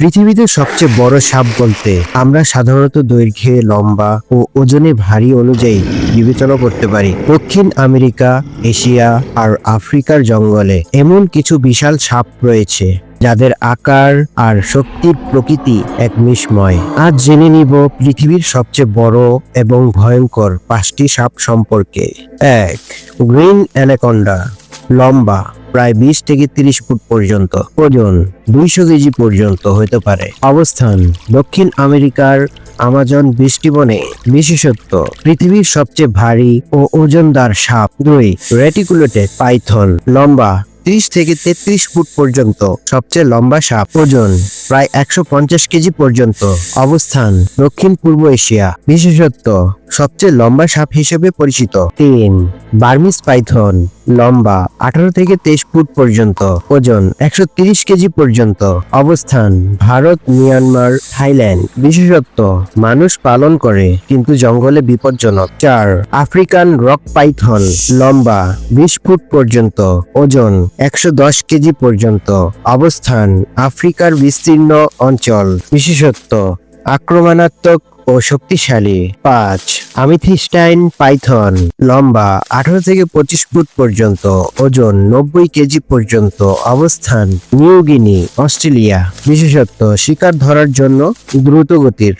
পৃথিবীতে সবচেয়ে বড় সাপ বলতে আমরা সাধারণত দৈর্ঘ্যে, লম্বা ও ওজনে ভারী অনুযায়ী বিবেচনা করতে পারি। দক্ষিণ আমেরিকা, এশিয়া আর আফ্রিকার জঙ্গলে এমন কিছু বিশাল সাপ রয়েছে, যাদের আকার আর শক্তির প্রকৃতি এক মিসময় আজ জেনে নিব পৃথিবীর সবচেয়ে বড় এবং ভয়ঙ্কর পাঁচটি সাপ সম্পর্কে। এক, গ্রিন অ্যানাকন্ডা। লম্বা। প্রায় বিশ থেকে তিরিশ ফুট পর্যন্ত। ওজন দুইশো কেজি পর্যন্ত হতে পারে। অবস্থান, দক্ষিণ আমেরিকার আমাজন বৃষ্টিবনে বিশেষত্ব, পৃথিবীর সবচেয়ে ভারী ও ওজনদার সাপ দুই, রেটিকুলেটেড পাইথন, লম্বা ত্রিশ থেকে তেত্রিশ ফুট পর্যন্ত, সবচেয়ে লম্বা সাপ, ওজন প্রায় একশো পঞ্চাশ কেজি পর্যন্ত। অবস্থান দক্ষিণ পূর্ব এশিয়া, বিশেষত্ব সবচেয়ে লম্বা সাপ হিসেবে পরিচিত। তিন, বার্মিস পাইথন, লম্বা আঠারো থেকে তেইশ ফুট পর্যন্ত, ওজন একশো তিরিশ কেজি পর্যন্ত। অবস্থান, ভারত, মিয়ানমার, থাইল্যান্ড, বিশেষত্ব, মানুষ পালন করে, কিন্তু জঙ্গলে বিপজ্জনক। চার, আফ্রিকান রক পাইথন, লম্বা বিশ ফুট পর্যন্ত, ওজন একশো দশ কেজি পর্যন্ত। অবস্থান, আফ্রিকার বিস্তীর্ণ অঞ্চল, বিশেষত্ব, আক্রমণাত্মক ও শক্তিশালী। পাঁচ আমিথিস্টাইন পাইথন, লম্বা আঠারো থেকে পঁচিশ ফুট পর্যন্ত, ওজন নব্বই কেজি পর্যন্ত, অবস্থান নিউগিনি অস্ট্রেলিয়া, বিশেষত্ব, শিকার ধরার জন্য দ্রুত গতির